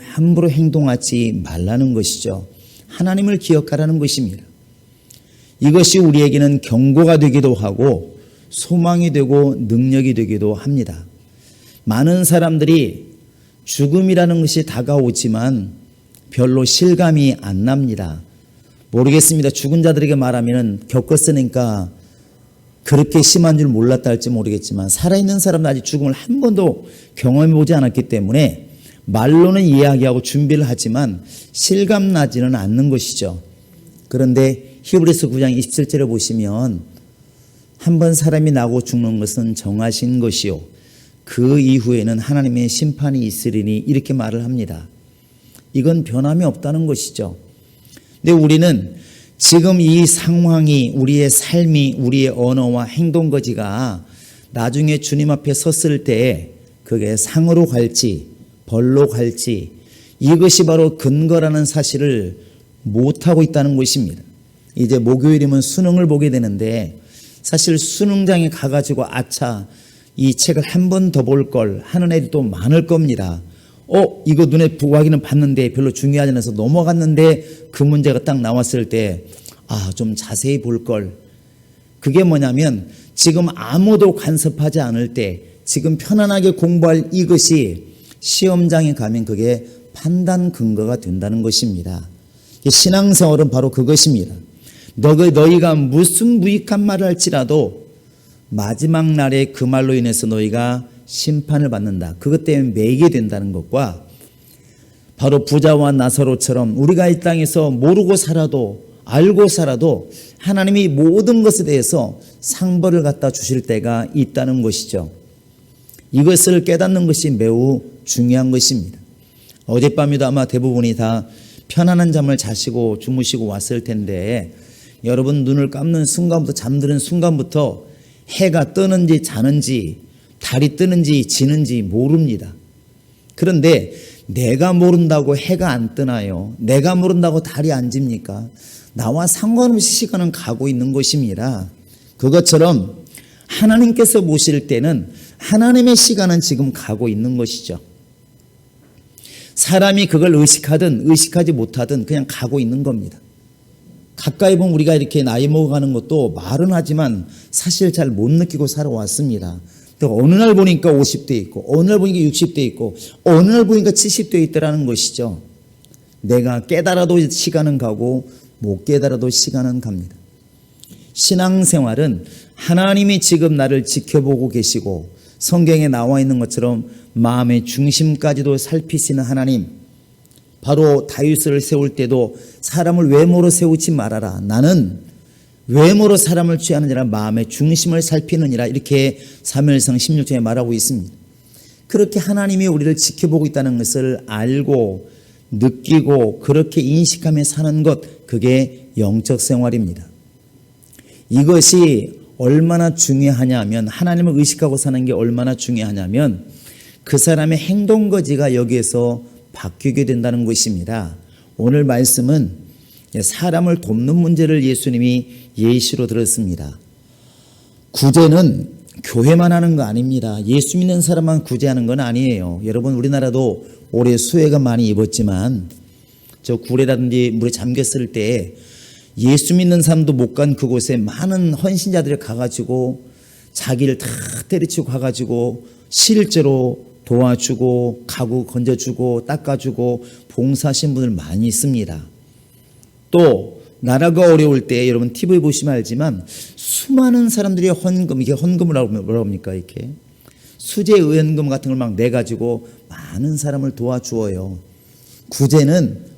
함부로 행동하지 말라는 것이죠. 하나님을 기억하라는 것입니다. 이것이 우리에게는 경고가 되기도 하고 소망이 되고 능력이 되기도 합니다. 많은 사람들이 죽음이라는 것이 다가오지만 별로 실감이 안 납니다. 모르겠습니다. 죽은 자들에게 말하면 겪었으니까 그렇게 심한 줄 몰랐다 할지 모르겠지만 살아있는 사람은 아직 죽음을 한 번도 경험해 보지 않았기 때문에 말로는 이야기하고 준비를 하지만 실감 나지는 않는 것이죠. 그런데 히브리서 9장 27절에 보시면 한 번 사람이 나고 죽는 것은 정하신 것이요. 그 이후에는 하나님의 심판이 있으리니 이렇게 말을 합니다. 이건 변함이 없다는 것이죠. 근데 우리는 지금 이 상황이 우리의 삶이 우리의 언어와 행동 거지가 나중에 주님 앞에 섰을 때 그게 상으로 갈지 벌로 갈지 이것이 바로 근거라는 사실을 못하고 있다는 것입니다. 이제 목요일이면 수능을 보게 되는데 사실 수능장에 가가지고 아차 이 책을 한 번 더 볼 걸 하는 애들도 많을 겁니다. 어, 이거 눈에 보기는 봤는데 별로 중요하지 않아서 넘어갔는데 그 문제가 딱 나왔을 때, 아, 좀 자세히 볼 걸. 그게 뭐냐면 지금 아무도 간섭하지 않을 때 지금 편안하게 공부할 이것이 시험장에 가면 그게 판단 근거가 된다는 것입니다. 신앙생활은 바로 그것입니다. 너희가 무슨 무익한 말을 할지라도 마지막 날에 그 말로 인해서 너희가 심판을 받는다. 그것 때문에 매게 된다는 것과 바로 부자와 나사로처럼 우리가 이 땅에서 모르고 살아도 알고 살아도 하나님이 모든 것에 대해서 상벌을 갖다 주실 때가 있다는 것이죠. 이것을 깨닫는 것이 매우 중요한 것입니다. 어젯밤에도 아마 대부분이 다 편안한 잠을 자시고 주무시고 왔을 텐데 여러분 눈을 감는 순간부터 잠드는 순간부터 해가 뜨는지 자는지 달이 뜨는지 지는지 모릅니다. 그런데 내가 모른다고 해가 안 뜨나요? 내가 모른다고 달이 안 집니까? 나와 상관없이 시간은 가고 있는 것입니다. 그것처럼 하나님께서 보실 때는 하나님의 시간은 지금 가고 있는 것이죠. 사람이 그걸 의식하든 의식하지 못하든 그냥 가고 있는 겁니다. 가까이 보면 우리가 이렇게 나이 먹어가는 것도 말은 하지만 사실 잘 못 느끼고 살아왔습니다. 어느 날 보니까 50대 있고, 어느 날 보니까 60대 있고, 어느 날 보니까 70대 있더라는 것이죠. 내가 깨달아도 시간은 가고, 못 깨달아도 시간은 갑니다. 신앙생활은 하나님이 지금 나를 지켜보고 계시고, 성경에 나와 있는 것처럼 마음의 중심까지도 살피시는 하나님, 바로 다윗을 세울 때도 사람을 외모로 세우지 말아라. 나는 외모로 사람을 취하느니라 마음의 중심을 살피느니라 이렇게 사무엘상 16장에 말하고 있습니다. 그렇게 하나님이 우리를 지켜보고 있다는 것을 알고 느끼고 그렇게 인식하며 사는 것 그게 영적 생활입니다. 이것이 얼마나 중요하냐면 하나님을 의식하고 사는 게 얼마나 중요하냐면 그 사람의 행동 거지가 여기에서 바뀌게 된다는 것입니다. 오늘 말씀은 사람을 돕는 문제를 예수님이 예시로 들었습니다. 구제는 교회만 하는 거 아닙니다. 예수 믿는 사람만 구제하는 건 아니에요. 여러분 우리나라도 올해 수해가 많이 입었지만 저 구례라든지 물에 잠겼을 때 예수 믿는 사람도 못 간 그곳에 많은 헌신자들이 가가지고 자기를 다 때려치고 가가지고 실제로 도와주고 가구 건져주고 닦아주고 봉사하신 분들 많이 있습니다. 또 나라가 어려울 때 여러분 TV 보시면 알지만 수많은 사람들이 헌금 이게 헌금을 뭐라 합니까 이렇게 수제 의원금 같은 걸 막 내 가지고 많은 사람을 도와주어요. 구제는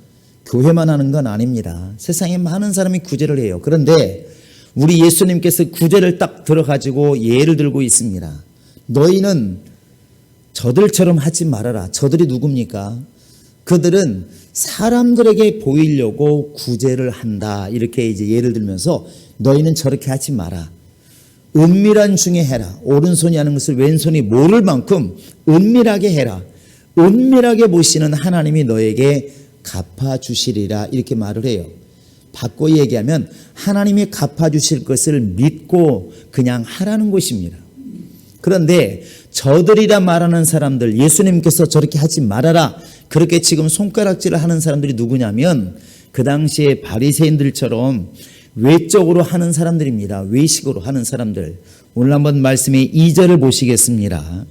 교회만 하는 건 아닙니다. 세상에 많은 사람이 구제를 해요. 그런데 우리 예수님께서 구제를 딱 들어가지고 예를 들고 있습니다. 너희는 저들처럼 하지 말아라. 저들이 누굽니까? 그들은 사람들에게 보이려고 구제를 한다. 이렇게 이제 예를 들면서 너희는 저렇게 하지 마라. 은밀한 중에 해라. 오른손이 하는 것을 왼손이 모를 만큼 은밀하게 해라. 은밀하게 보시는 하나님이 너에게 갚아주시리라. 이렇게 말을 해요. 바꿔 얘기하면 하나님이 갚아주실 것을 믿고 그냥 하라는 것입니다. 그런데 저들이라 말하는 사람들 예수님께서 저렇게 하지 말아라. 그렇게 지금 손가락질을 하는 사람들이 누구냐면 그 당시에 바리새인들처럼 외적으로 하는 사람들입니다. 외식으로 하는 사람들. 오늘 한번 말씀의 2절을 보시겠습니다.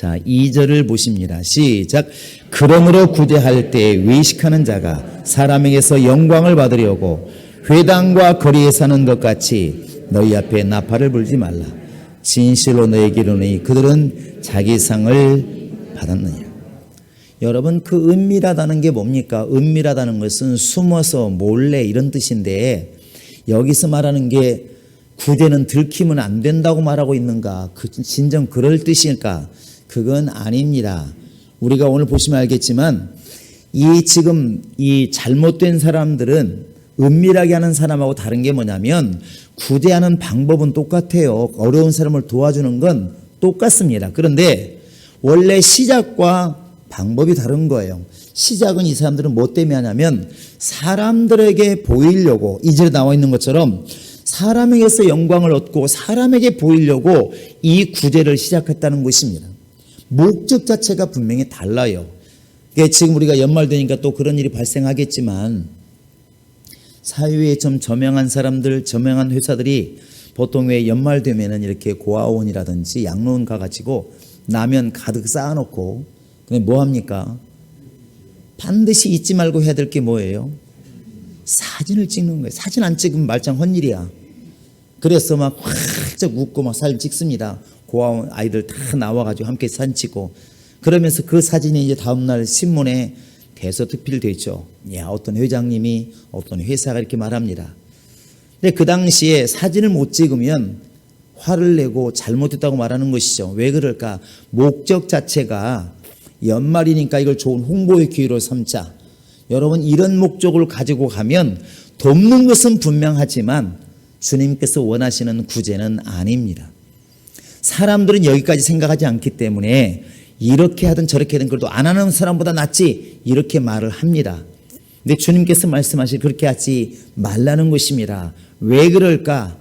자, 2절을 보십니다. 시작. 그러므로 구제할 때 외식하는 자가 사람에게서 영광을 받으려고 회당과 거리에 사는 것 같이 너희 앞에 나팔을 불지 말라. 진실로 이르노니 그들은 자기 상을 받았느니라. 여러분 그 은밀하다는 게 뭡니까? 은밀하다는 것은 숨어서 몰래 이런 뜻인데 여기서 말하는 게 구제는 들키면 안 된다고 말하고 있는가? 그 진정 그럴 뜻일까? 그건 아닙니다. 우리가 오늘 보시면 알겠지만 이 지금 이 잘못된 사람들은 은밀하게 하는 사람하고 다른 게 뭐냐면 구제하는 방법은 똑같아요. 어려운 사람을 도와주는 건 똑같습니다. 그런데 원래 시작과 방법이 다른 거예요. 시작은 이 사람들은 뭐 때문에 하냐면 사람들에게 보이려고 이절에 나와 있는 것처럼 사람에게서 영광을 얻고 사람에게 보이려고 이 구제를 시작했다는 것입니다. 목적 자체가 분명히 달라요. 지금 우리가 연말 되니까 또 그런 일이 발생하겠지만 사회에 좀 저명한 사람들, 저명한 회사들이 보통 왜 연말 되면은 이렇게 고아원이라든지 양로원 가 가지고 라면 가득 쌓아놓고 근데 뭐 합니까? 반드시 잊지 말고 해야 될 게 뭐예요? 사진을 찍는 거예요. 사진 안 찍으면 말짱 헛일이야. 그래서 막 활짝 웃고 막 사진 찍습니다. 고아원 아이들 다 나와가지고 함께 찍고 그러면서 그 사진이 이제 다음날 신문에 대서 특필돼 있죠. 야, 어떤 회장님이 어떤 회사가 이렇게 말합니다. 근데 그 당시에 사진을 못 찍으면 화를 내고 잘못했다고 말하는 것이죠. 왜 그럴까? 목적 자체가 연말이니까 이걸 좋은 홍보의 기회로 삼자. 여러분 이런 목적을 가지고 가면 돕는 것은 분명하지만 주님께서 원하시는 구제는 아닙니다. 사람들은 여기까지 생각하지 않기 때문에 이렇게 하든 저렇게 하든 그래도 안 하는 사람보다 낫지 이렇게 말을 합니다. 근데 주님께서 말씀하실 그렇게 하지 말라는 것입니다. 왜 그럴까?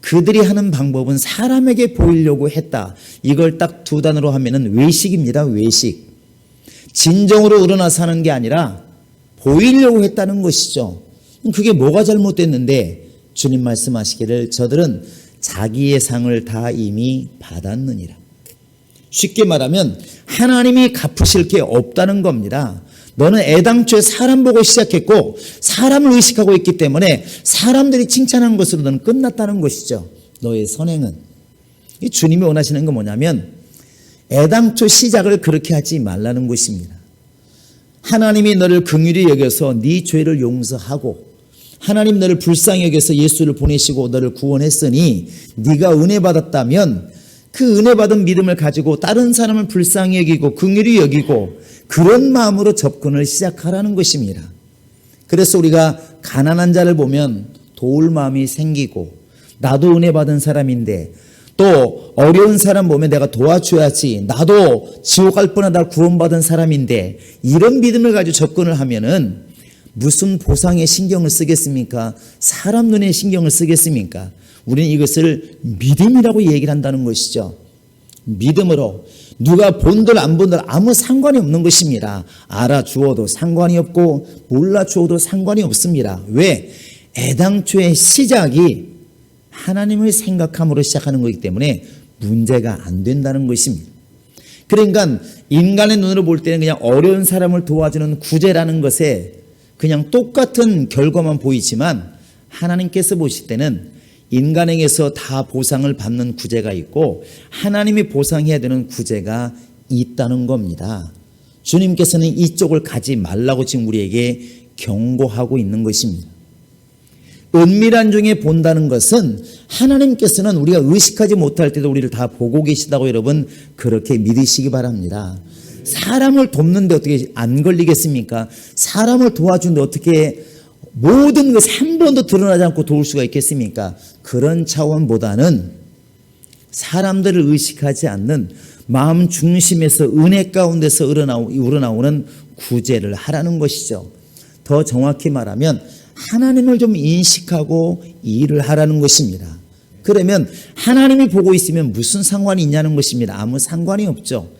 그들이 하는 방법은 사람에게 보이려고 했다. 이걸 딱 두 단어로 하면은 외식입니다. 외식. 진정으로 우러나 사는 게 아니라 보이려고 했다는 것이죠. 그게 뭐가 잘못됐는데 주님 말씀하시기를 저들은 자기의 상을 다 이미 받았느니라. 쉽게 말하면 하나님이 갚으실 게 없다는 겁니다. 너는 애당초에 사람 보고 시작했고 사람을 의식하고 있기 때문에 사람들이 칭찬한 것으로 너는 끝났다는 것이죠. 너의 선행은. 이 주님이 원하시는 건 뭐냐면 애당초 시작을 그렇게 하지 말라는 것입니다. 하나님이 너를 긍휼히 여겨서 네 죄를 용서하고 하나님 너를 불쌍히 여겨서 예수를 보내시고 너를 구원했으니 네가 은혜 받았다면 그 은혜 받은 믿음을 가지고 다른 사람을 불쌍히 여기고 긍휼히 여기고 그런 마음으로 접근을 시작하라는 것입니다. 그래서 우리가 가난한 자를 보면 도울 마음이 생기고 나도 은혜 받은 사람인데 또 어려운 사람 보면 내가 도와줘야지 나도 지옥 갈 뻔하다 구원받은 사람인데 이런 믿음을 가지고 접근을 하면은 무슨 보상에 신경을 쓰겠습니까? 사람 눈에 신경을 쓰겠습니까? 우리는 이것을 믿음이라고 얘기를 한다는 것이죠. 믿음으로 누가 본들 안 본들 아무 상관이 없는 것입니다. 알아주어도 상관이 없고 몰라주어도 상관이 없습니다. 왜? 애당초의 시작이 하나님을 생각함으로 시작하는 것이기 때문에 문제가 안 된다는 것입니다. 그러니까 인간의 눈으로 볼 때는 그냥 어려운 사람을 도와주는 구제라는 것에 그냥 똑같은 결과만 보이지만 하나님께서 보실 때는 인간에게서 다 보상을 받는 구제가 있고 하나님이 보상해야 되는 구제가 있다는 겁니다. 주님께서는 이쪽을 가지 말라고 지금 우리에게 경고하고 있는 것입니다. 은밀한 중에 본다는 것은 하나님께서는 우리가 의식하지 못할 때도 우리를 다 보고 계시다고 여러분 그렇게 믿으시기 바랍니다. 사람을 돕는데 어떻게 안 걸리겠습니까? 사람을 도와주는데 어떻게 모든 것이 한 번도 드러나지 않고 도울 수가 있겠습니까? 그런 차원보다는 사람들을 의식하지 않는 마음 중심에서 은혜 가운데서 우러나오는 구제를 하라는 것이죠. 더 정확히 말하면 하나님을 좀 인식하고 일을 하라는 것입니다. 그러면 하나님이 보고 있으면 무슨 상관이 있냐는 것입니다. 아무 상관이 없죠.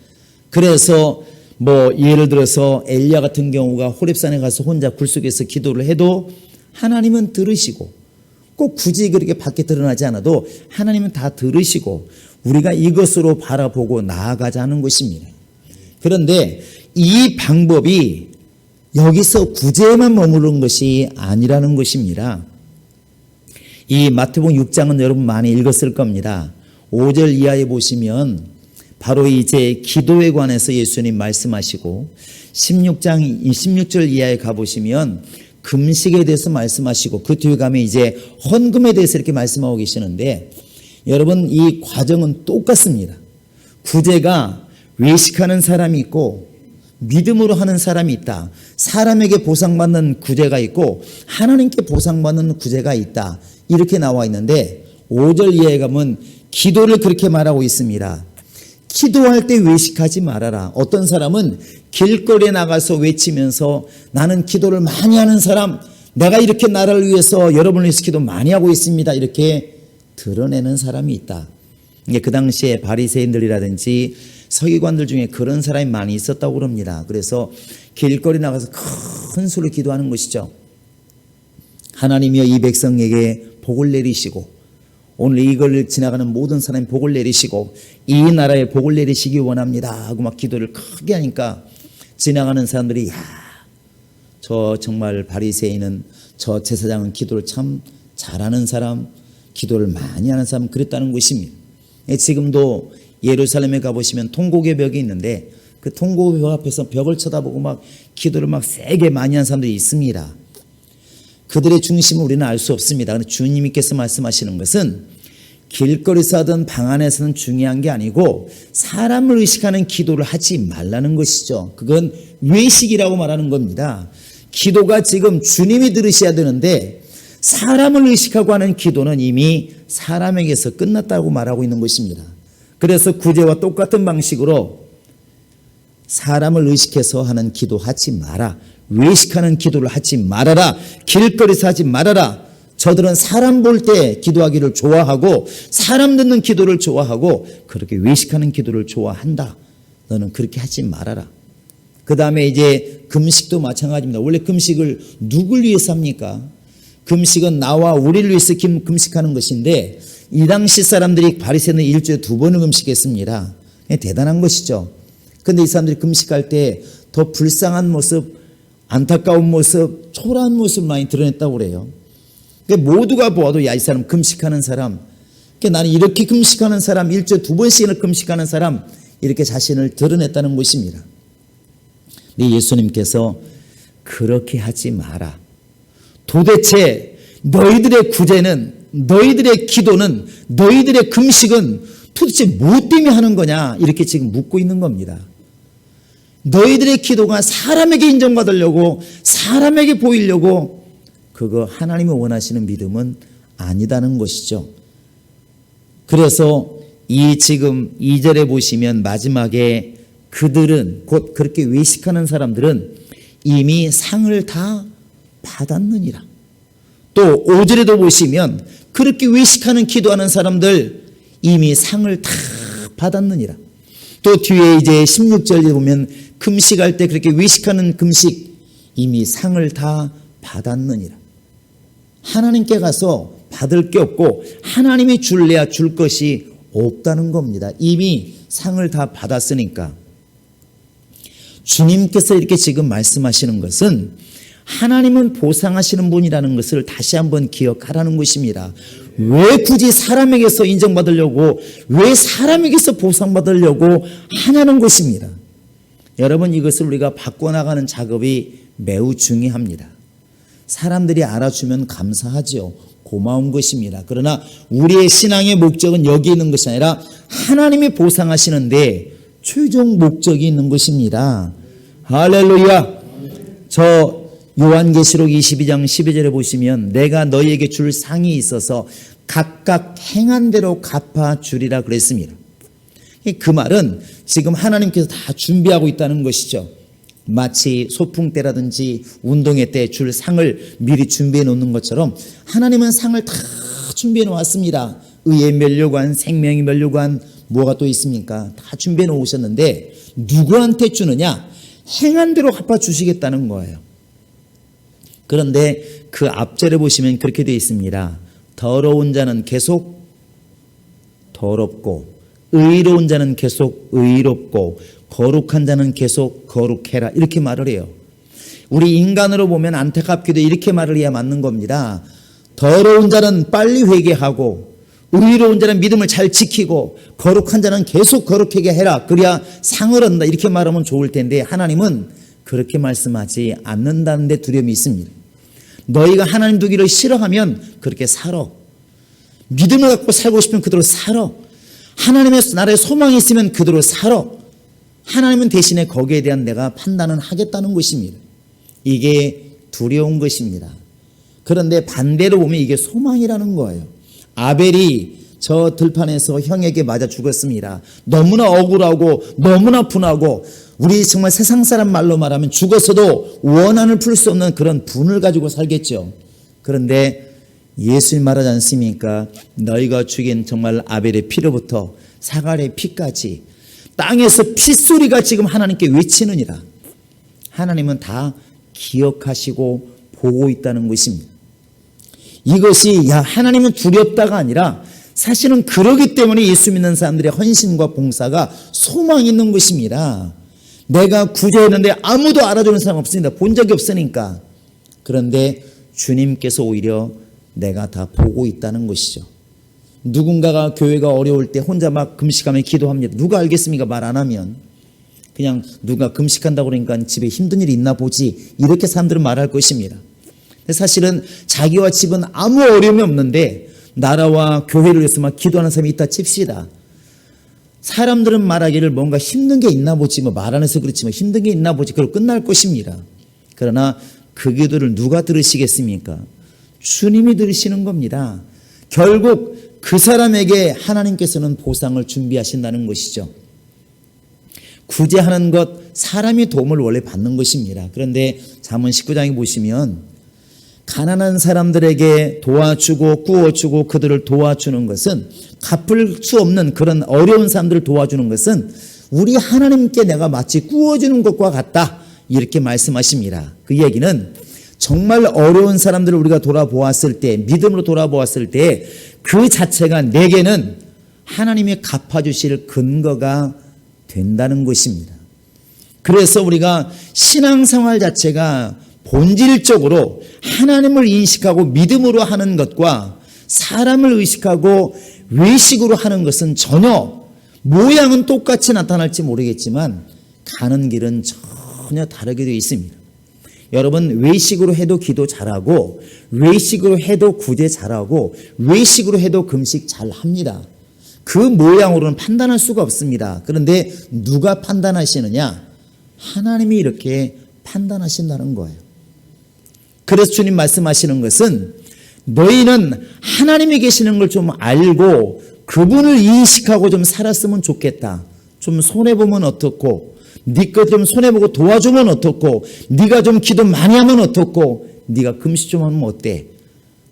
그래서 뭐 예를 들어서 엘리야 같은 경우가 호렙산에 가서 혼자 굴 속에서 기도를 해도 하나님은 들으시고 꼭 굳이 그렇게 밖에 드러나지 않아도 하나님은 다 들으시고 우리가 이것으로 바라보고 나아가자는 것입니다. 그런데 이 방법이 여기서 구제에만 머무른 것이 아니라는 것입니다. 이 마태복음 6장은 여러분 많이 읽었을 겁니다. 5절 이하에 보시면 바로 이제 기도에 관해서 예수님 말씀하시고 16장 16절 이하에 가 보시면 금식에 대해서 말씀하시고 그 뒤에 가면 이제 헌금에 대해서 이렇게 말씀하고 계시는데 여러분 이 과정은 똑같습니다. 구제가 외식하는 사람이 있고 믿음으로 하는 사람이 있다. 사람에게 보상받는 구제가 있고 하나님께 보상받는 구제가 있다. 이렇게 나와 있는데 5절 이하에 가면 기도를 그렇게 말하고 있습니다. 기도할 때 외식하지 말아라. 어떤 사람은 길거리에 나가서 외치면서 나는 기도를 많이 하는 사람, 내가 이렇게 나라를 위해서 여러분을 위해서 기도 많이 하고 있습니다. 이렇게 드러내는 사람이 있다. 이게 그 당시에 바리새인들이라든지 서기관들 중에 그런 사람이 많이 있었다고 그럽니다. 그래서 길거리 나가서 큰 소리로 기도하는 것이죠. 하나님이여 이 백성에게 복을 내리시고 오늘 이걸 지나가는 모든 사람이 복을 내리시고 이 나라에 복을 내리시기 원합니다 하고 막 기도를 크게 하니까 지나가는 사람들이 야, 저 정말 바리새인은 저 제사장은 기도를 참 잘하는 사람, 기도를 많이 하는 사람 그랬다는 것입니다. 예, 지금도 예루살렘에 가보시면 통곡의 벽이 있는데 그 통곡의 벽 앞에서 벽을 쳐다보고 막 기도를 막 세게 많이 하는 사람들이 있습니다. 그들의 중심을 우리는 알 수 없습니다. 그런데 주님께서 말씀하시는 것은 길거리에서 하든 방 안에서는 중요한 게 아니고 사람을 의식하는 기도를 하지 말라는 것이죠. 그건 외식이라고 말하는 겁니다. 기도가 지금 주님이 들으셔야 되는데 사람을 의식하고 하는 기도는 이미 사람에게서 끝났다고 말하고 있는 것입니다. 그래서 구제와 똑같은 방식으로 사람을 의식해서 하는 기도하지 마라. 외식하는 기도를 하지 말아라. 길거리에서 하지 말아라. 저들은 사람 볼 때 기도하기를 좋아하고 사람 듣는 기도를 좋아하고 그렇게 외식하는 기도를 좋아한다. 너는 그렇게 하지 말아라. 그 다음에 이제 금식도 마찬가지입니다. 원래 금식을 누굴 위해서 합니까? 금식은 나와 우리를 위해서 금- 금식하는 것인데 이 당시 사람들이 바리새는 일주일에 두 번을 금식했습니다. 대단한 것이죠. 근데 이 사람들이 금식할 때 더 불쌍한 모습, 안타까운 모습, 초라한 모습 많이 드러냈다고 그래요. 그러니까 모두가 보아도 야, 이 사람 금식하는 사람. 그러니까 나는 이렇게 금식하는 사람, 일주일에 두 번씩이나 금식하는 사람, 이렇게 자신을 드러냈다는 것입니다. 근데 예수님께서 그렇게 하지 마라. 도대체 너희들의 구제는, 너희들의 기도는, 너희들의 금식은 도대체 뭐 때문에 하는 거냐? 이렇게 지금 묻고 있는 겁니다. 너희들의 기도가 사람에게 인정받으려고, 사람에게 보이려고, 그거 하나님이 원하시는 믿음은 아니다는 것이죠. 그래서 이 지금 2절에 보시면 마지막에 그들은 곧 그렇게 외식하는 사람들은 이미 상을 다 받았느니라. 또 5절에도 보시면 그렇게 외식하는 기도하는 사람들 이미 상을 다 받았느니라. 또 뒤에 이제 16절에 보면 금식할 때 그렇게 외식하는 금식 이미 상을 다 받았느니라. 하나님께 가서 받을 게 없고 하나님이 줄래야 줄 것이 없다는 겁니다. 이미 상을 다 받았으니까. 주님께서 이렇게 지금 말씀하시는 것은 하나님은 보상하시는 분이라는 것을 다시 한번 기억하라는 것입니다. 왜 굳이 사람에게서 인정받으려고, 왜 사람에게서 보상받으려고 하냐는 것입니다. 여러분, 이것을 우리가 바꿔나가는 작업이 매우 중요합니다. 사람들이 알아주면 감사하지요. 고마운 것입니다. 그러나 우리의 신앙의 목적은 여기 있는 것이 아니라 하나님이 보상하시는데 최종 목적이 있는 것입니다. 할렐루야. 저 요한계시록 22장 12절에 보시면 내가 너희에게 줄 상이 있어서 각각 행한 대로 갚아 주리라 그랬습니다. 그 말은 지금 하나님께서 다 준비하고 있다는 것이죠. 마치 소풍 때라든지 운동회 때 줄 상을 미리 준비해 놓는 것처럼 하나님은 상을 다 준비해 놓았습니다. 의의 멸류관, 생명의 멸류관, 뭐가 또 있습니까? 다 준비해 놓으셨는데 누구한테 주느냐? 행한 대로 갚아 주시겠다는 거예요. 그런데 그 앞절에 보시면 그렇게 되어 있습니다. 더러운 자는 계속 더럽고 의로운 자는 계속 의롭고 거룩한 자는 계속 거룩해라 이렇게 말을 해요. 우리 인간으로 보면 안타깝게도 이렇게 말을 해야 맞는 겁니다. 더러운 자는 빨리 회개하고 의로운 자는 믿음을 잘 지키고 거룩한 자는 계속 거룩하게 해라. 그래야 상을 얻는다. 이렇게 말하면 좋을 텐데 하나님은 그렇게 말씀하지 않는다는 데 두려움이 있습니다. 너희가 하나님 두기를 싫어하면 그렇게 살아. 믿음을 갖고 살고 싶으면 그대로 살아. 하나님의 나라에 소망이 있으면 그대로 살아. 하나님은 대신에 거기에 대한 내가 판단은 하겠다는 것입니다. 이게 두려운 것입니다. 그런데 반대로 보면 이게 소망이라는 거예요. 아벨이 저 들판에서 형에게 맞아 죽었습니다. 너무나 억울하고 너무나 분하고 우리 정말 세상 사람 말로 말하면 죽어서도 원한을 풀 수 없는 그런 분을 가지고 살겠죠. 그런데 예수님 말하지 않습니까? 너희가 죽인 정말 아벨의 피로부터 사갈의 피까지 땅에서 핏소리가 지금 하나님께 외치느니라. 하나님은 다 기억하시고 보고 있다는 것입니다. 이것이 야 하나님은 두렵다가 아니라 사실은 그러기 때문에 예수 믿는 사람들의 헌신과 봉사가 소망이 있는 것입니다. 내가 구제했는데 아무도 알아주는 사람 없습니다. 본 적이 없으니까. 그런데 주님께서 오히려 내가 다 보고 있다는 것이죠. 누군가가 교회가 어려울 때 혼자 막 금식하며 기도합니다. 누가 알겠습니까? 말 안 하면. 그냥 누가 금식한다고 그러니까 집에 힘든 일이 있나 보지. 이렇게 사람들은 말할 것입니다. 사실은 자기와 집은 아무 어려움이 없는데 나라와 교회를 위해서 막 기도하는 사람이 있다 칩시다. 사람들은 말하기를 뭔가 힘든 게 있나 보지 뭐 말 안 해서 그렇지만 힘든 게 있나 보지 그걸 끝날 것입니다. 그러나 그 기도를 누가 들으시겠습니까? 주님이 들으시는 겁니다. 결국 그 사람에게 하나님께서는 보상을 준비하신다는 것이죠. 구제하는 것 사람이 도움을 원래 받는 것입니다. 그런데 잠언 19장에 보시면 가난한 사람들에게 도와주고 꾸어주고 그들을 도와주는 것은 갚을 수 없는 그런 어려운 사람들을 도와주는 것은 우리 하나님께 내가 마치 꾸어주는 것과 같다. 이렇게 말씀하십니다. 그 얘기는 정말 어려운 사람들을 우리가 돌아보았을 때, 믿음으로 돌아보았을 때 그 자체가 내게는 하나님이 갚아주실 근거가 된다는 것입니다. 그래서 우리가 신앙생활 자체가 본질적으로 하나님을 인식하고 믿음으로 하는 것과 사람을 의식하고 외식으로 하는 것은 전혀 모양은 똑같이 나타날지 모르겠지만 가는 길은 전혀 다르게 되어 있습니다. 여러분 외식으로 해도 기도 잘하고 외식으로 해도 구제 잘하고 외식으로 해도 금식 잘합니다. 그 모양으로는 판단할 수가 없습니다. 그런데 누가 판단하시느냐? 하나님이 이렇게 판단하신다는 거예요. 그래서 주님 말씀하시는 것은 너희는 하나님이 계시는 걸 좀 알고 그분을 인식하고 좀 살았으면 좋겠다. 좀 손해보면 어떻고 네가 좀 손해보고 도와주면 어떻고 네가 좀 기도 많이 하면 어떻고 네가 금식 좀 하면 어때?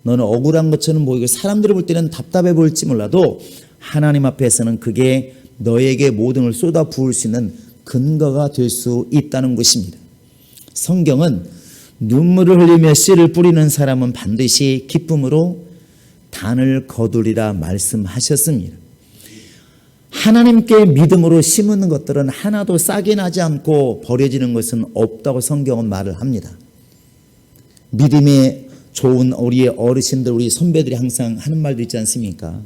너는 억울한 것처럼 보이고 사람들이 볼 때는 답답해 보일지 몰라도 하나님 앞에서는 그게 너에게 모든 걸 쏟아 부을 수 있는 근거가 될 수 있다는 것입니다. 성경은 눈물을 흘리며 씨를 뿌리는 사람은 반드시 기쁨으로 단을 거두리라 말씀하셨습니다. 하나님께 믿음으로 심는 것들은 하나도 싹이 나지 않고 버려지는 것은 없다고 성경은 말을 합니다. 믿음에 좋은 우리의 어르신들, 우리 선배들이 항상 하는 말도 있지 않습니까?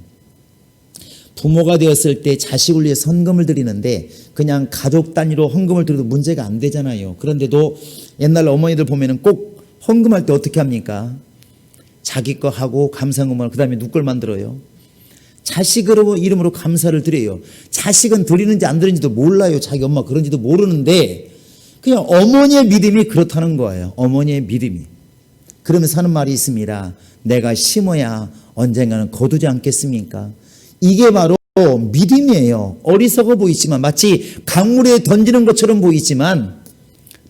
부모가 되었을 때 자식을 위해 헌금을 드리는데 그냥 가족 단위로 헌금을 드려도 문제가 안 되잖아요. 그런데도 옛날 어머니들 보면은 꼭 헌금할 때 어떻게 합니까? 자기 거 하고 감사금을 그다음에 누굴 만들어요. 자식으로 이름으로 감사를 드려요. 자식은 드리는지 안 드리는지도 몰라요. 자기 엄마 그런지도 모르는데 그냥 어머니의 믿음이 그렇다는 거예요. 어머니의 믿음이. 그러면서 하는 말이 있습니다. 내가 심어야 언젠가는 거두지 않겠습니까? 이게 바로 믿음이에요. 어리석어 보이지만 마치 강물에 던지는 것처럼 보이지만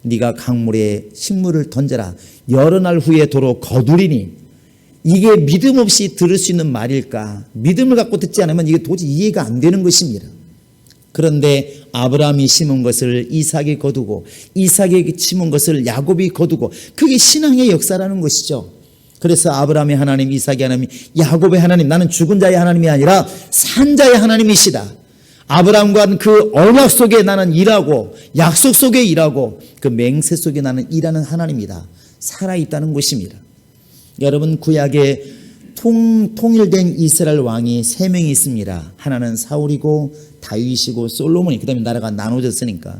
네가 강물에 식물을 던져라. 여러 날 후에 도로 거두리니 이게 믿음 없이 들을 수 있는 말일까? 믿음을 갖고 듣지 않으면 이게 도저히 이해가 안 되는 것입니다. 그런데 아브라함이 심은 것을 이삭이 거두고 이삭이 심은 것을 야곱이 거두고 그게 신앙의 역사라는 것이죠. 그래서 아브라함의 하나님, 이삭의 하나님, 야곱의 하나님, 나는 죽은 자의 하나님이 아니라 산 자의 하나님이시다. 아브라함과 그 언약 속에 나는 일하고 약속 속에 일하고 그 맹세 속에 나는 일하는 하나님이다. 살아있다는 것입니다. 여러분 구약에 통, 통일된 이스라엘 왕이 세 명이 있습니다. 하나는 사울이고 다윗이고 솔로몬이 그다음에 나라가 나눠졌으니까.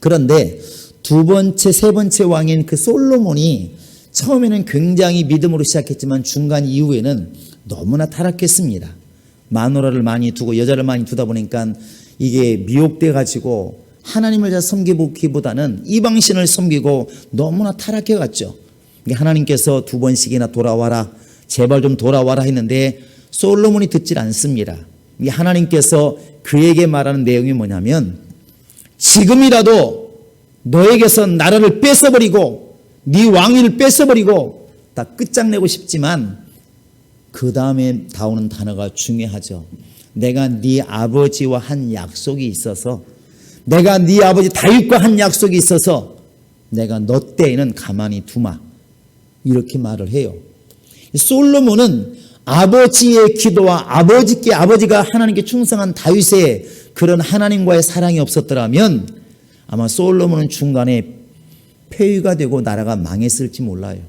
그런데 두 번째 세 번째 왕인 그 솔로몬이 처음에는 굉장히 믿음으로 시작했지만 중간 이후에는 너무나 타락했습니다. 마누라를 많이 두고 여자를 많이 두다 보니까 이게 미혹돼 가지고 하나님을 잘 섬기기보다는 이방신을 섬기고 너무나 타락해 갔죠. 하나님께서 두 번씩이나 돌아와라. 제발 좀 돌아와라 했는데 솔로몬이 듣질 않습니다. 이 하나님께서 그에게 말하는 내용이 뭐냐면 지금이라도 너에게서 나라를 뺏어버리고 네 왕위를 뺏어버리고 다 끝장내고 싶지만 그 다음에 나오는 단어가 중요하죠. 내가 네 아버지와 한 약속이 있어서 내가 네 아버지 다윗과 한 약속이 있어서 내가 너 때에는 가만히 두마 이렇게 말을 해요. 솔로몬은 아버지의 기도와 아버지께 아버지가 하나님께 충성한 다윗의 그런 하나님과의 사랑이 없었더라면 아마 솔로몬은 중간에 폐위가 되고 나라가 망했을지 몰라요.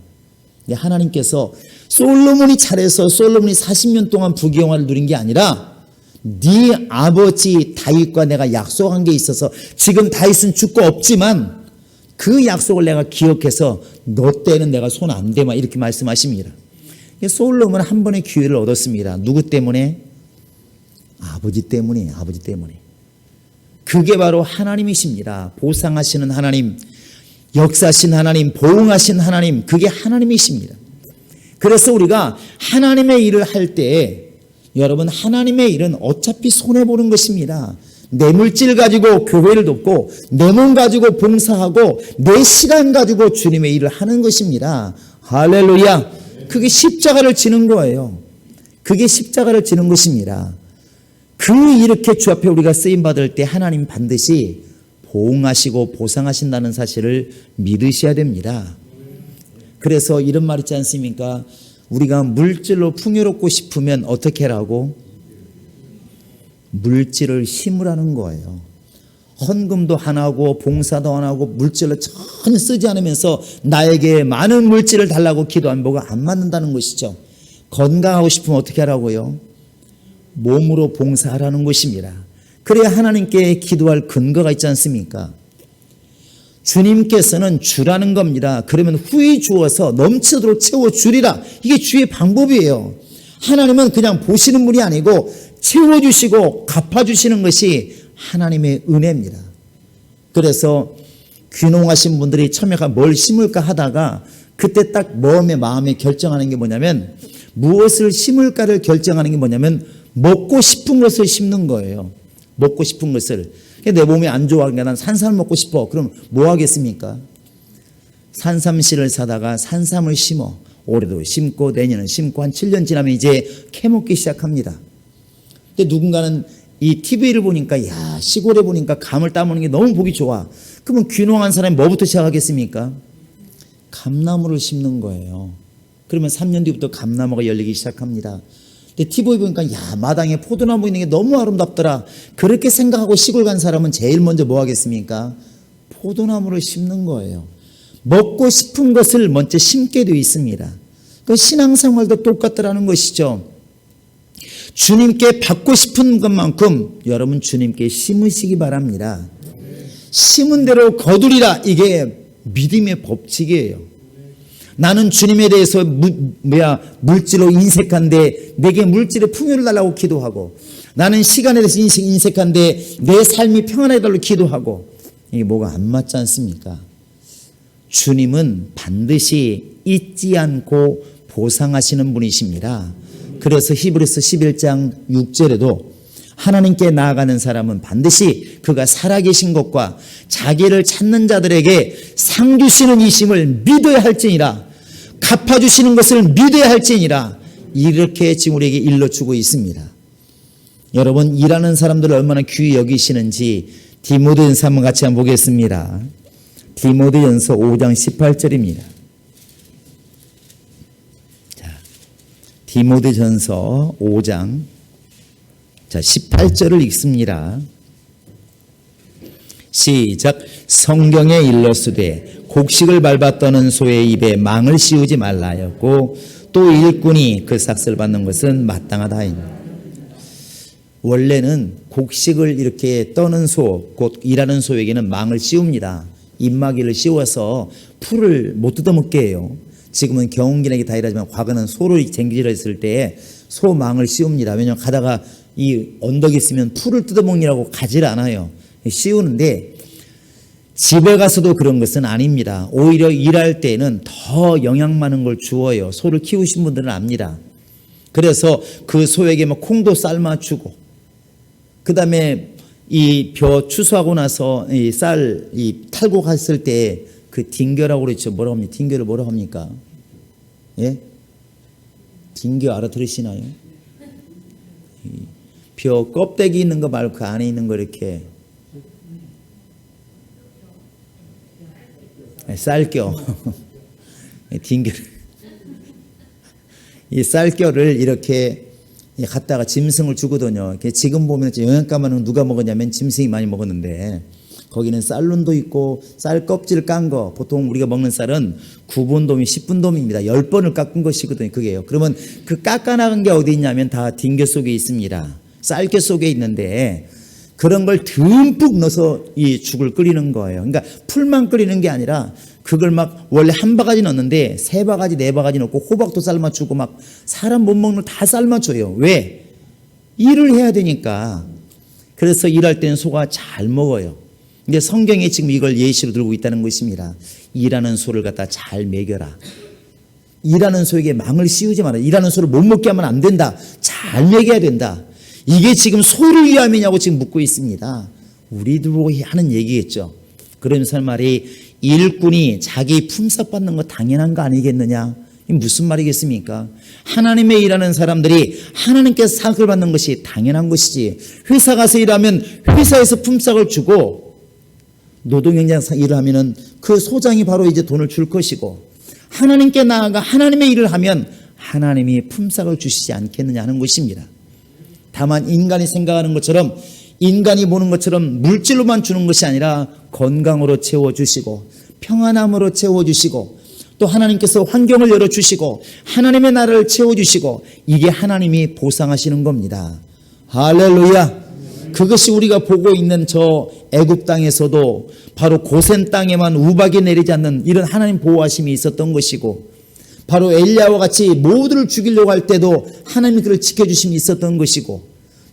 하나님께서 솔로몬이 잘해서 솔로몬이 40년 동안 부귀영화를 누린 게 아니라 네 아버지 다윗과 내가 약속한 게 있어서 지금 다윗은 죽고 없지만 그 약속을 내가 기억해서 너 때는 내가 손 안 대마 이렇게 말씀하십니다. 솔로몬은 한 번의 기회를 얻었습니다. 누구 때문에? 아버지 때문에, 아버지 때문에. 그게 바로 하나님이십니다. 보상하시는 하나님, 역사신 하나님, 보응하신 하나님, 그게 하나님이십니다. 그래서 우리가 하나님의 일을 할때 여러분 하나님의 일은 어차피 손해 보는 것입니다. 내 물질 가지고 교회를 돕고 내 몸 가지고 봉사하고 내 시간 가지고 주님의 일을 하는 것입니다. 할렐루야. 그게 십자가를 지는 거예요. 그게 십자가를 지는 것입니다. 그 이렇게 주 앞에 우리가 쓰임 받을 때 하나님 반드시 보응하시고 보상하신다는 사실을 믿으셔야 됩니다. 그래서 이런 말 있지 않습니까? 우리가 물질로 풍요롭고 싶으면 어떻게 하라고? 물질을 심으라는 거예요. 헌금도 안 하고 봉사도 안 하고 물질을 전혀 쓰지 않으면서 나에게 많은 물질을 달라고 기도하면 뭐가 안 맞는다는 것이죠. 건강하고 싶으면 어떻게 하라고요? 몸으로 봉사하라는 것입니다. 그래야 하나님께 기도할 근거가 있지 않습니까? 주님께서는 주라는 겁니다. 그러면 후히 주어서 넘치도록 채워 주리라. 이게 주의 방법이에요. 하나님은 그냥 보시는 분이 아니고 채워 주시고 갚아 주시는 것이 하나님의 은혜입니다. 그래서 귀농하신 분들이 처음에 뭘 심을까 하다가 그때 딱 마음에 마음에 결정하는 게 뭐냐면 무엇을 심을까를 결정하는 게 뭐냐면 먹고 싶은 것을 심는 거예요. 먹고 싶은 것을. 내 몸이 안 좋아. 그러니까 난 산삼 먹고 싶어. 그럼 뭐 하겠습니까? 산삼씨를 사다가 산삼을 심어. 올해도 심고 내년은 심고 한 7년 지나면 이제 캐먹기 시작합니다. 근데 누군가는 이 TV를 보니까 야 시골에 보니까 감을 따먹는 게 너무 보기 좋아. 그러면 귀농한 사람이 뭐부터 시작하겠습니까? 감나무를 심는 거예요. 그러면 3년 뒤부터 감나무가 열리기 시작합니다. 근데 TV 보니까 야 마당에 포도나무 있는 게 너무 아름답더라. 그렇게 생각하고 시골 간 사람은 제일 먼저 뭐 하겠습니까? 포도나무를 심는 거예요. 먹고 싶은 것을 먼저 심게 되어 있습니다. 그 신앙생활도 똑같더라는 것이죠. 주님께 받고 싶은 것만큼 여러분 주님께 심으시기 바랍니다. 심은 대로 거두리라 이게 믿음의 법칙이에요. 나는 주님에 대해서 무, 뭐야 물질로 인색한데 내게 물질의 풍요를 달라고 기도하고 나는 시간에 대해서 인색, 인색한데 내 삶이 평안해 달라고 기도하고 이게 뭐가 안 맞지 않습니까? 주님은 반드시 잊지 않고 보상하시는 분이십니다. 그래서 히브리서 11장 6절에도 하나님께 나아가는 사람은 반드시 그가 살아계신 것과 자기를 찾는 자들에게 상 주시는 이심을 믿어야 할지니라 갚아 주시는 것을 믿어야 할지니라 이렇게 지금 우리에게 일러주고 있습니다. 여러분 일하는 사람들을 얼마나 귀히 여기시는지 디모데전서 한번 같이 한번 보겠습니다. 디모데전서 5장 18절입니다. 디모데전서 5장 자 18절을 읽습니다. 시작 성경에 일러스되 곡식을 밟았더는 소의 입에 망을 씌우지 말라였고 또 일꾼이 그 삭슬 받는 것은 마땅하다 했노. 원래는 곡식을 이렇게 떠는 소, 곧 일하는 소에게는 망을 씌웁니다. 입마개를 씌워서 풀을 못 뜯어먹게 해요. 지금은 경운기나게 다 일하지만 과거는 소를 쟁기질했을 때 소망을 씌웁니다. 왜냐하면 가다가 이 언덕이 있으면 풀을 뜯어먹느라고 가지를 않아요. 씌우는데 집에 가서도 그런 것은 아닙니다. 오히려 일할 때는 더 영양 많은 걸 주어요. 소를 키우신 분들은 압니다. 그래서 그 소에게 막 콩도 삶아주고, 그 다음에 이 벼 추수하고 나서 이 쌀 이 탈고 갔을 때 그 딩겨라고 그랬죠. 뭐라고 합니까? 딩겨를 뭐라고 합니까? 예? 딩겨 알아들으시나요? 이벼 껍데기 있는 거 말고 그 안에 있는 거 이렇게 네, 쌀겨. 딩겨. 이 쌀겨를 이렇게 갖다가 짐승을 주거든요. 지금 보면 영양가만은 누가 먹었냐면 짐승이 많이 먹었는데 거기는 쌀룬도 있고 쌀 껍질 깐 거. 보통 우리가 먹는 쌀은 9분돔이 10분돔입니다. 10번을 깎은 것이거든요. 그게요. 그러면 그 깎아나간 게 어디 있냐면 다 딩겨 속에 있습니다. 쌀겨 속에 있는데 그런 걸 듬뿍 넣어서 이 죽을 끓이는 거예요. 그러니까 풀만 끓이는 게 아니라 그걸 막 원래 한 바가지 넣는데 세 바가지 네 바가지 넣고 호박도 삶아주고 막 사람 못 먹는 걸다 삶아줘요. 왜? 일을 해야 되니까. 그래서 일할 때는 소가 잘 먹어요. 근데 성경에 지금 이걸 예시로 들고 있다는 것입니다. 일하는 소를 갖다 잘 먹여라. 일하는 소에게 망을 씌우지 마라. 일하는 소를 못 먹게 하면 안 된다. 잘 먹여야 된다. 이게 지금 소를 위함이냐고 지금 묻고 있습니다. 우리들 보고 하는 얘기겠죠. 그러면서 말이 일꾼이 자기 품삯 받는 거 당연한 거 아니겠느냐? 이 무슨 말이겠습니까? 하나님의 일하는 사람들이 하나님께서 상을 받는 것이 당연한 것이지. 회사 가서 일하면 회사에서 품삯을 주고 노동 현장 일을 하면은 그 소장이 바로 이제 돈을 줄 것이고 하나님께 나아가 하나님의 일을 하면 하나님이 품삯을 주시지 않겠느냐 하는 것입니다. 다만 인간이 생각하는 것처럼 인간이 보는 것처럼 물질로만 주는 것이 아니라 건강으로 채워주시고 평안함으로 채워주시고 또 하나님께서 환경을 열어주시고 하나님의 나라를 채워주시고 이게 하나님이 보상하시는 겁니다. 할렐루야. 그것이 우리가 보고 있는 저 애굽 땅에서도 바로 고센 땅에만 우박이 내리지 않는 이런 하나님 보호하심이 있었던 것이고 바로 엘리야와 같이 모두를 죽이려고 할 때도 하나님이 그를 지켜주심이 있었던 것이고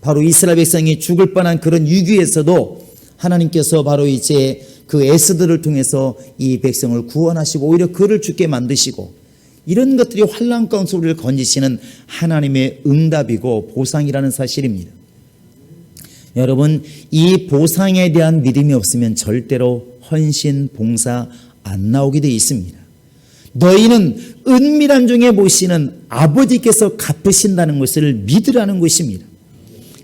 바로 이스라엘 백성이 죽을 뻔한 그런 위기에서도 하나님께서 바로 이제 그 에스들을 통해서 이 백성을 구원하시고 오히려 그를 죽게 만드시고 이런 것들이 환란 가운데 우리를 건지시는 하나님의 응답이고 보상이라는 사실입니다. 여러분 이 보상에 대한 믿음이 없으면 절대로 헌신 봉사 안 나오게 돼 있습니다. 너희는 은밀한 중에 보시는 아버지께서 갚으신다는 것을 믿으라는 것입니다.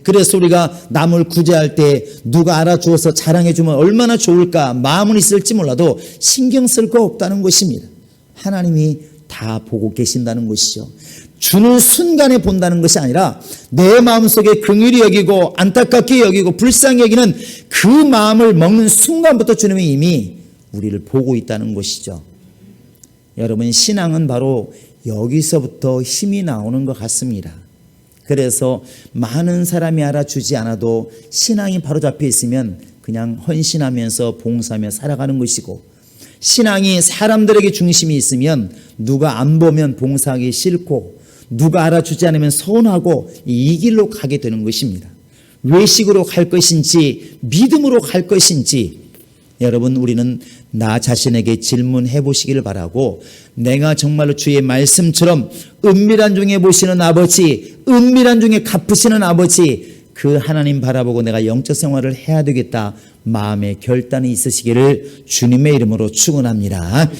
그래서 우리가 남을 구제할 때 누가 알아주어서 자랑해주면 얼마나 좋을까 마음은 있을지 몰라도 신경 쓸 거 없다는 것입니다. 하나님이 다 보고 계신다는 것이죠. 주는 순간에 본다는 것이 아니라 내 마음속에 긍휼히 여기고 안타깝게 여기고 불쌍히 여기는 그 마음을 먹는 순간부터 주님이 이미 우리를 보고 있다는 것이죠. 여러분 신앙은 바로 여기서부터 힘이 나오는 것 같습니다. 그래서 많은 사람이 알아주지 않아도 신앙이 바로 잡혀 있으면 그냥 헌신하면서 봉사하며 살아가는 것이고 신앙이 사람들에게 중심이 있으면 누가 안 보면 봉사하기 싫고 누가 알아주지 않으면 서운하고 이 길로 가게 되는 것입니다. 외식으로 갈 것인지 믿음으로 갈 것인지 여러분 우리는 나 자신에게 질문해 보시기를 바라고 내가 정말로 주의 말씀처럼 은밀한 중에 보시는 아버지, 은밀한 중에 갚으시는 아버지 그 하나님 바라보고 내가 영적 생활을 해야 되겠다 마음의 결단이 있으시기를 주님의 이름으로 축원합니다.